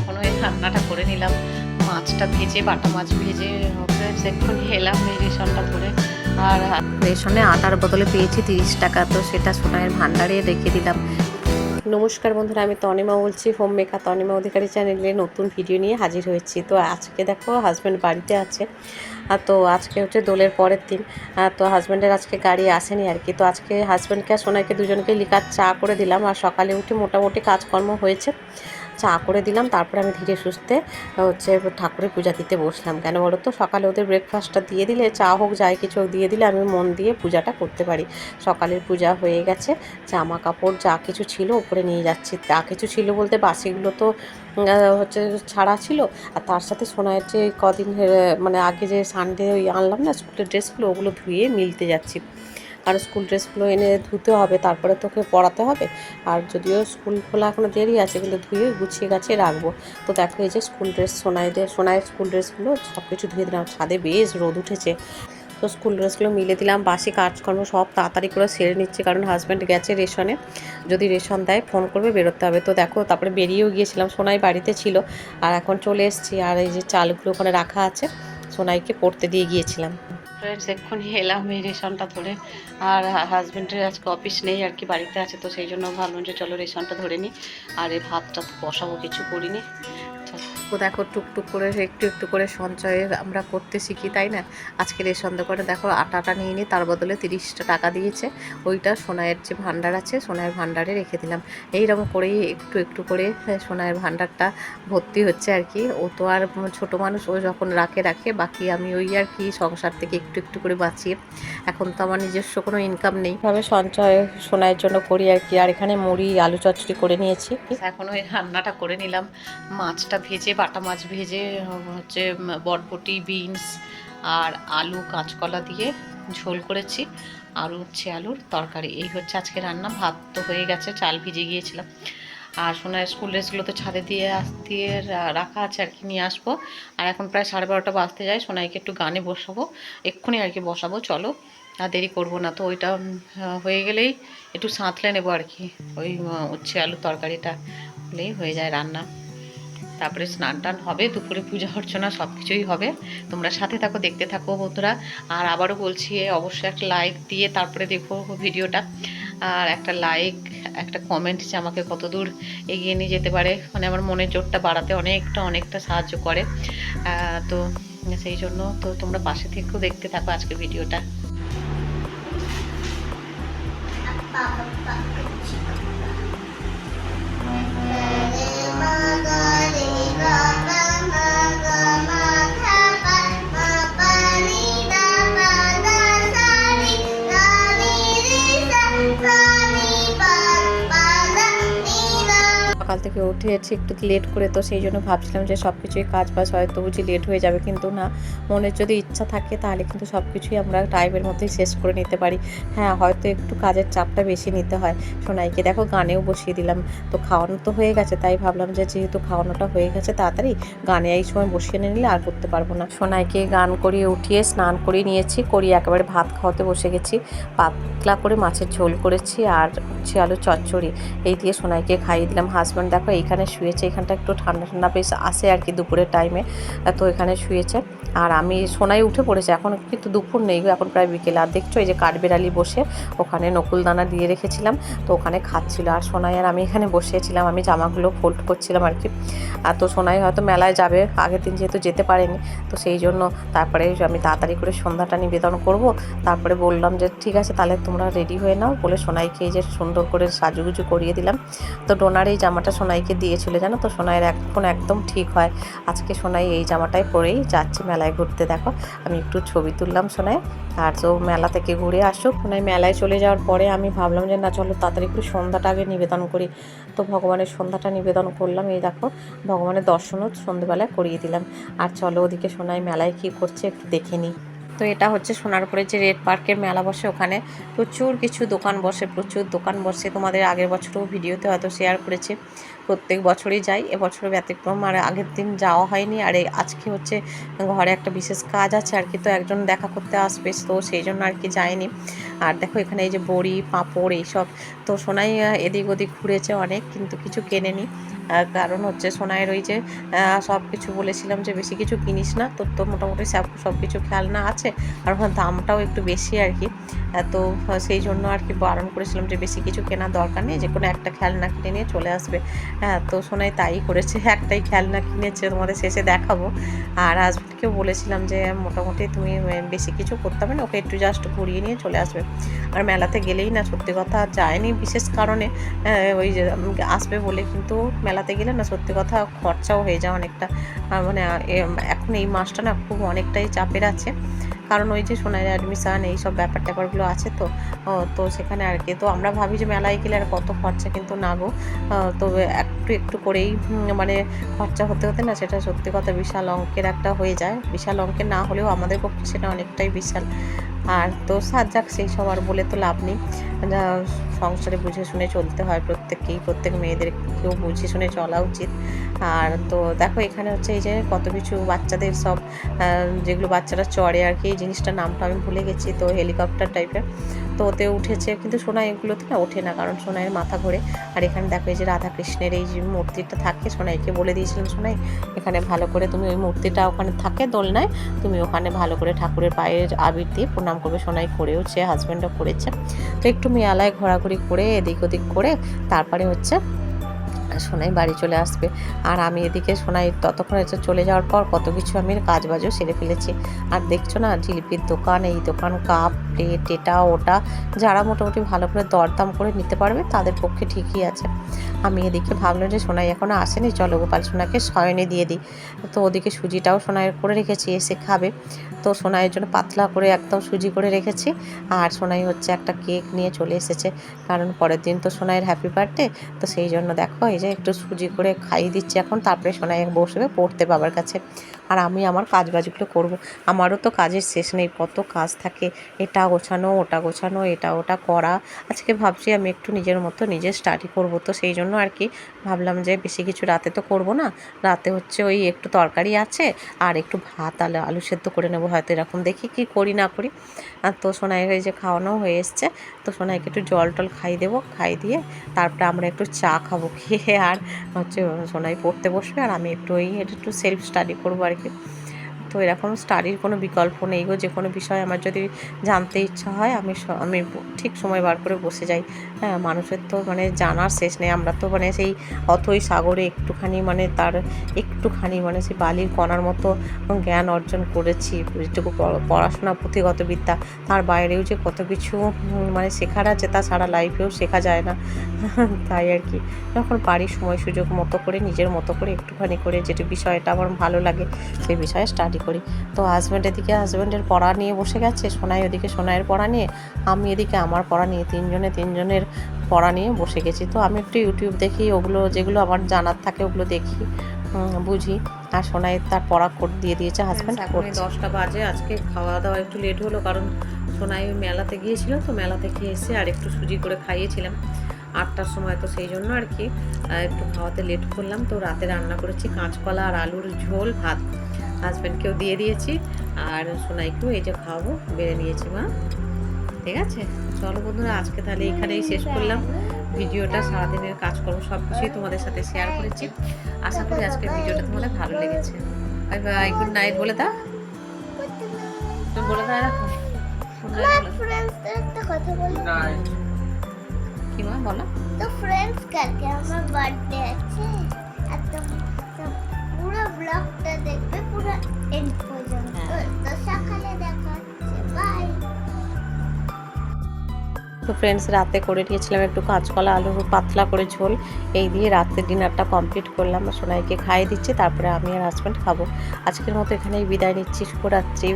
এখন ওই রান্নাটা করে নিলাম। মাছটা ভেজে, বাটা মাছ ভেজে এক্ষুনি এলাম এই রেশনটা ধরে। আর রেশনে আটার বদলে পেয়েছি তিরিশ টাকা, তো সেটা সোনায়ের ভান্ডারে রেখে দিলাম। নমস্কার বন্ধুরা, আমি তনিমা বলছি হোম মেকার তনিমা অধিকারী চ্যানেলে নতুন ভিডিও নিয়ে হাজির হয়েছি। তো আজকে দেখো হাজব্যান্ড বাড়িতে আছে। তো আজকে হচ্ছে দোলের পরের দিন। তো হাজব্যান্ডের আজকে গাড়ি আসেনি আর কি। তো আজকে হাজব্যান্ডকে আর সোনাইকে দুজনকে লিকার চা করে দিলাম। আর সকালে উঠে মোটামুটি কাজকর্ম হয়েছে। চা করে দিলাম, তারপরে আমি ধীরে সুস্থে হচ্ছে ঠাকুরের পূজা দিতে বসলাম। কেন বলো তো? সকালে ওদের ব্রেকফাস্টটা দিয়ে দিলে, চা হোক যাই কিছু হোক দিয়ে দিলে, আমি মন দিয়ে পূজাটা করতে পারি। সকালের পূজা হয়ে গেছে জামা কাপড় যা কিছু ছিল উপরে নিয়ে যাচ্ছি। যা কিছু ছিল বলতে বাসিগুলো তো হচ্ছে ছাড়া ছিল। আর তার সাথে সোনার যে কদিন মানে আগে যে সানডে ওই আনলাম না, স্কুলের ড্রেসগুলো, ওগুলো ধুয়ে মিলতে যাচ্ছি। কারণ স্কুল ড্রেসগুলো এনে ধুতে হবে, তারপরে তোকে পড়াতে হবে। আর যদিও স্কুল খোলা এখনও দেরি আছে, কিন্তু ধুয়ে গুছিয়ে গাছিয়ে রাখব। তো দেখো, এই যে স্কুল ড্রেস, সোনাইদের, সোনাইয়ের স্কুল ড্রেসগুলো সব কিছু ধুয়ে দিলাম। ছাদে বেশ রোদ উঠেছে। তো স্কুল ড্রেসগুলো মিলে দিলাম, বাসি কাজকর্ম সব তাড়াতাড়ি করে সেরে নিচ্ছে, কারণ হাজব্যান্ড গেছে রেশনে। যদি রেশন দেয়, ফোন করবে, বেরোতে হবে। তো দেখো, তারপরে বেরিয়েও গিয়েছিলাম, সোনাই বাড়িতে ছিল। আর এখন চলে এসেছি, আর এই যে চালগুলো ওখানে রাখা আছে, সোনাইকে পড়তে দিয়ে গিয়েছিলাম। ফ্রেন্ডস এক্ষুনি এলাম এই রেশনটা ধরে। আর হাজব্যান্ডের আজকে অফিস নেই, আর কি বাড়িতে আছে, তো সেই জন্য ভাবলাম যে চলো রেশনটা ধরে নিই আর এই ভাতটা বসাবো, কিছু করিনি। দেখো টুকটুক করে একটু একটু করে সঞ্চয় আমরা করতে শিখি তাই না? আজকে রেশন দোকানে দেখো আটাটা নিয়ে নিই তার বদলে তিরিশটা টাকা দিয়েছে। ওইটা সোনাইয়ের যে ভান্ডার আছে সোনাইয়ের ভান্ডারে রেখে দিলাম। এইরকম করেই একটু একটু করে হ্যাঁ, সোনাইয়ের ভান্ডারটা ভর্তি হচ্ছে আর কি। ও তো আর ছোটো মানুষ ও যখন রাখে রাখে বাকি আমি ওই আর কি সংসার থেকে একটু একটু করে বাঁচিয়ে। এখন তো আমার নিজস্ব কোনো ইনকাম নেই। ভাবে সঞ্চয় সোনাইয়ের জন্য করি আর কি। আর এখানে মুড়ি আলু চচ্চড়ি করে নিয়েছি। এখন ওই রান্নাটা করে নিলাম। মাছটা ভেজে বাটা মাছ ভেজে হচ্ছে বটবটি বিনস আর আলু কাঁচকলা দিয়ে ঝোল করেছি। আর হচ্ছে আলুর তরকারি। এই হচ্ছে আজকে রান্না। ভাত তো হয়ে গেছে, চাল ভিজে গিয়েছিলাম। আর সোনার স্কুল ড্রেসগুলো তো ছাদে দিয়ে আস, দিয়ে রাখা আছে আর কি, নিয়ে আসব। আর এখন প্রায় সাড়ে বারোটা বাজতে যায়। সোনাইকে একটু গানে বসাবো। এক্ষুনি আর কি বসাবো, চলো। আর দেরি করব না তো, ওইটা হয়ে গেলেই একটু সাঁতলে নেব আর কি। ওই উচ্ছে আলু তরকারিটা হলেই হয়ে যায় রান্না। তারপরে স্নান টান হবে, দুপুরে পূজা অর্চনা সব কিছুই হবে। তোমরা সাথে থাকো, দেখতে থাকো বন্ধুরা। আর আবারও বলছি, অবশ্যই একটা লাইক দিয়ে তারপরে দেখো ভিডিওটা। আর একটা লাইক একটা কমেন্ট যে আমাকে কত দূর এগিয়ে নিয়ে যেতে পারে। মানে আমার মনের জোরটা বাড়াতে অনেকটা অনেকটা সাহায্য করে। তো সেই জন্য তো তোমরা পাশে থেকেও দেখতে থাকো আজকের ভিডিওটা। সকাল থেকে উঠেছি একটু লেট করে তো সেই জন্য ভাবছিলাম যে সব কিছুই কাজ বাজ হয়তো বুঝি লেট হয়ে যাবে কিন্তু না। মনের যদি ইচ্ছা থাকে তাহলে কিন্তু সব কিছুই আমরা টাইমের মধ্যেই শেষ করে নিতে পারি। হ্যাঁ হয়তো একটু কাজের চাপটা বেশি নিতে হয়। সোনাইকে দেখো গানেও বসিয়ে দিলাম। তো খাওয়ানো তো হয়ে গেছে, তাই ভাবলাম যে যেহেতু খাওয়ানোটা হয়ে গেছে তাড়াতাড়ি গানে এই সময় বসিয়ে নিয়ে নিলে আর করতে পারব না। সোনাইকে গান করিয়ে উঠিয়ে স্নান করিয়ে নিয়েছি, করিয়ে একেবারে ভাত খাওয়াতে বসে গেছি। পাতলা করে মাছের ঝোল করেছি আর হচ্ছে আলু চচ্চড়ি। এই দিয়ে সোনাইকে খাইয়ে দিলাম হাজব্যান্ড দেখো এইখানে শুয়েছে, এখানটা একটু ঠান্ডা ঠান্ডা বেশ আসে আর কি দুপুরের টাইমে তো এখানে শুয়েছে। আর আমি সোনাই উঠে পড়েছে, এখন কিন্তু দুপুর নেই এখন প্রায় বিকেল। আর দেখছ এই যে কাঠবেড়ালি বসে, ওখানে নকুল দানা দিয়ে রেখেছিলাম, তো ওখানে খাচ্ছিল। আর সোনাই আর আমি এখানে বসেছিলাম আমি জামাগুলো ফোল্ড করছিলাম আর কি। আর তো সোনাই হয়তো মেলায় যাবে আগের দিন যেহেতু যেতে পারেনি, তো সেই জন্য তারপরে আমি তাড়াতাড়ি করে সন্ধ্যাটা নিবেদন করব। তারপরে বললাম যে, ঠিক আছে, তাহলে তোমরা রেডি হয়ে নাও। বলে সোনাইকে যে সুন্দর করে সাজুগুজু করিয়ে দিলাম। তো ডোনার এই জামাটা সোনাইকে দিয়েছিল, জানো তো? সোনাইয়ের এখন একদম ঠিক হয়। আজকে সোনাই এই জামাটাই পরেই যাচ্ছি মেলায় ঘুরতে, দেখো। আমি একটু ছবি তুললাম সোনাই, আর তো মেলা থেকে ঘুরে আসুক। সোনাই মেলায় চলে যাওয়ার পরে আমি ভাবলাম যে, না, চলো তাড়াতাড়ি একটু সন্ধ্যাটা আগে নিবেদন করি। তো ভগবানের সন্ধ্যাটা নিবেদন করলাম, এই দেখো, ভগবানের দর্শনও সন্ধ্যেবেলায় করিয়ে দিলাম। আর চলো ওদিকে সোনাই মেলায় কী করছে একটু দেখে নিই। তো এটা হচ্ছে সোনারপুরে যে রেড পার্কের মেলা বসে, ওখানে প্রচুর কিছু দোকান বসে, প্রচুর দোকান বসে তোমাদের আগের বছরও ভিডিওতে হয়তো শেয়ার করেছি। প্রত্যেক বছরই যাই। এবছর ব্যতিক্রম আর আগের দিন যাওয়া হয়নি। আর আজকে হচ্ছে ঘরে একটা বিশেষ কাজ আছে আর কি। তো একজন দেখা করতে আসবে, তো সেই জন্য আর কি যায়নি আর দেখো এখানে এই যে বড়ি, পাঁপড় এইসব। তো সোনাই এদিক ওদিক ঘুরেছে অনেক, কিন্তু কিছু কেনেনি। কারণ হচ্ছে সোনাইয়ের ওই যে সব কিছু বলেছিলাম যে বেশি কিছু কিনিস না। তোর তো মোটামুটি সব সব কিছু খেলনা আছে। আর ওখানে দামটাও একটু বেশি আর কি। তো সেই জন্য আর কি বারণ করেছিলাম যে বেশি কিছু কেনার দরকার নেই যে কোনো একটা খেলনা কিনে নিয়ে চলে আসবে। হ্যাঁ তো সোনাই তাই করেছে, একটাই খেলনা কিনেছে তোমাদের শেষে দেখাবো। আর হাজব্যান্ডকেও বলেছিলাম যে, মোটামুটি তুমি বেশি কিছু করতে হবে না, ওকে একটু জাস্ট ঘুরিয়ে নিয়ে চলে আসবে। আর মেলাতে গেলেই না, সত্যি কথা যায়নি, বিশেষ কারণে ওই যে আসবে বলে কিন্তু মেলাতে গেলে না, সত্যি কথা খরচাও হয়ে যায় অনেকটা। মানে এখন এই মাসটা না খুব অনেকটাই চাপের আছে। কারণ ওই যে সোনার অ্যাডমিশান এইসব ব্যাপার ট্যাপারগুলো আছে তো তো সেখানে আর কি। তো আমরা ভাবি যে মেলায় গেলে আর কত খরচা কিন্তু না গো। তো একটু একটু করেই মানে খরচা হতে হতে না সেটা সত্যি কথা বিশাল অঙ্কের একটা হয়ে যায়। বিশাল অঙ্কের না হলেও আমাদের পক্ষে সেটা অনেকটাই বিশাল। আর তো সাত যাক, সেই সবার বলে তো লাভ নেই। সংসারে বুঝে শুনে চলতে হয় প্রত্যেককেই, প্রত্যেক মেয়েদেরকেও বুঝে শুনে চলা উচিত। আর তো দেখো, এখানে হচ্ছে এই যে কত কিছু বাচ্চাদের সব যেগুলো বাচ্চারা চড়ে আর কি, এই জিনিসটার নামটা আমি ভুলে গেছি, তো হেলিকপ্টার টাইপের। তো ওতে উঠেছে, কিন্তু সোনা এগুলোতে না ওঠে না, কারণ সোনাইয়ের মাথা ঘোরে। আর এখানে দেখো, এই যে রাধা কৃষ্ণের এই যে মূর্তিটা থাকে, সোনাইকে বলে দিয়েছিলাম, সোনাই, এখানে ভালো করে তুমি ওই মূর্তিটা ওখানে থাকে দোলনায়, তুমি ওখানে ভালো করে ঠাকুরের পায়ের আবির দিয়ে করবে সোনাই করেওছে হাজব্যান্ডও করেছে। তো একটু মেয়ালায় ঘোরাঘুরি করে, এদিক ওদিক করে, তারপরে হচ্ছে সোনাই বাড়ি চলে আসবে। আর আমি এদিকে সোনাই ততক্ষণ হচ্ছে চলে যাওয়ার পর কত কিছু আমি কাজ বাজও সেরে ফেলেছি। আর দেখছ না, জিলিপির দোকান, এই দোকান, কাপ, প্লেট, এটা, ওটা, যারা মোটামুটি ভালো করে দরদাম করে নিতে পারবে, তাদের পক্ষে ঠিকই আছে। আমি এদিকে ভাবলাম যে সোনাই এখনও আসেনি, চলো গোপাল সোনাকে শয়নে দিয়ে দিই। তো ওদিকে সুজিটাও সোনাইয়ের করে রেখেছি, এসে খাবে। তো সোনাইয়ের জন্য পাতলা করে একদম সুজি করে রেখেছি। আর সোনাই হচ্ছে একটা কেক নিয়ে চলে এসেছে। কারণ পরের দিন তো সোনাইয়ের হ্যাপি বার্থডে তো সেই জন্য দেখো এই যে একটু সুজি করে খাইয়ে দিচ্ছি। এখন তারপরে সোনাই বসবে পড়তে বাবার কাছে। আর আমি আমার কাজ বাজগুলো করব। আমারও তো কাজের শেষ নেই, কত কাজ থাকে। এটা গোছানো, ওটা গোছানো, এটা ওটা করা। আজকে ভাবছি আমি একটু নিজের মতো নিজে স্টাডি করব। তো সেই জন্য আর কি ভাবলাম যে বেশি কিছু রাতে তো করব না। রাতে হচ্ছে ওই একটু তরকারি আছে আর একটু ভাত, আলু আলু সেদ্ধ করে নেব। হয়তো এরকম দেখি কি করি, না করি। আর তো এই যে খাওয়ানো হয়ে এসছে, তো সোনাইকে একটু জল টল খাই দেবো। খাই দিয়ে তারপরে আমরা একটু চা খাব। খেয়ে আর হচ্ছে সোনাই পড়তে বসবে আর আমি একটু ওই একটু সেলফ স্টাডি করব আর কি। থাকে তো এরকম স্টাডির কোনো বিকল্প নেই গো যে কোনো বিষয় আমার যদি জানতে ইচ্ছা হয়, আমি আমি ঠিক সময় বার করে বসে যাই। হ্যাঁ মানুষের তো মানে জানার শেষ নেই। আমরা তো মানে সেই অথই সাগরে একটুখানি মানে তার একটুখানি মানে সেই বালির কণার মতো জ্ঞান অর্জন করেছি, যেটুকু পড়া- পড়াশোনা পুঁথিগত বিদ্যা। তার বাইরেও যে কত কিছু মানে শেখার আছে তা সারা লাইফেও শেখা যায় না। তাই আর কি। যখন পারি সময় সুযোগ মতো করে, নিজের মতো করে একটুখানি করে যেটি বিষয়টা আমার ভালো লাগে সেই বিষয়ে স্টাডি করি। তো হাজব্যান্ড এদিকে হাজব্যান্ডের পড়া নিয়ে বসে গেছে সোনাই ওদিকে সোনাইয়ের পড়া নিয়ে আমি এদিকে আমার পড়া নিয়ে তিনজনে তিনজনের পড়া নিয়ে বসে গেছি। তো আমি একটু ইউটিউব দেখি ওগুলো যেগুলো আমার জানার থাকে ওগুলো দেখি বুঝি। আর সোনাই তার পড়া কোড দিয়ে দিয়েছে হাজব্যান্ড এখন দশটা বাজে আজকে খাওয়া দাওয়া একটু লেট হলো কারণ সোনাই মেলাতে গিয়েছিল তো মেলা থেকে এসে আর একটু সুজি করে খাইয়েছিলাম। আটটার সময় তো সেই জন্য আর কি একটু খাওয়াতে লেট করলাম। তো রাতে রান্না করেছি কাঁচকলা আর আলুর ঝোল ভাত। হাজব্যান্ডকেও দিয়ে দিয়েছি আর সোনাইকেও এই যে খাওয়াবো বেড়ে নিয়েছি মা। ঠিক আছে? চলো বন্ধুরা আজকে তাহলে এখানেই শেষ করলাম। ভিডিওটা সারাদিনের কাজকর্ম সব কিছুই তোমাদের সাথে শেয়ার করেছি। আশা করি আজকের ভিডিওটা তোমাদের ভালো লেগেছে। বাই বাই গুড নাইট বলে দাও। তুমি বলে দাও রাখো। কি মা বলো। তো ফ্রেন্ডস কালকে আমার বার্থডে আছে। আর পুরো ব্লগটা দেখবে পুরো এন্ড পর্যন্ত। হ্যাঁ। তো সকালে দেখা হচ্ছে বাই তো ফ্রেন্ডস রাতে করে নিয়েছিলাম একটু কাঁচকলা আলু পাতলা করে ঝোল। এই দিয়ে রাতের ডিনারটা কমপ্লিট করলাম। আর সোনাইকে খাইয়ে দিচ্ছি তারপরে আমি আর হাজব্যান্ড খাব। আজকের মতো এখানেই বিদায় নিচ্ছি। শুভরাত্রি।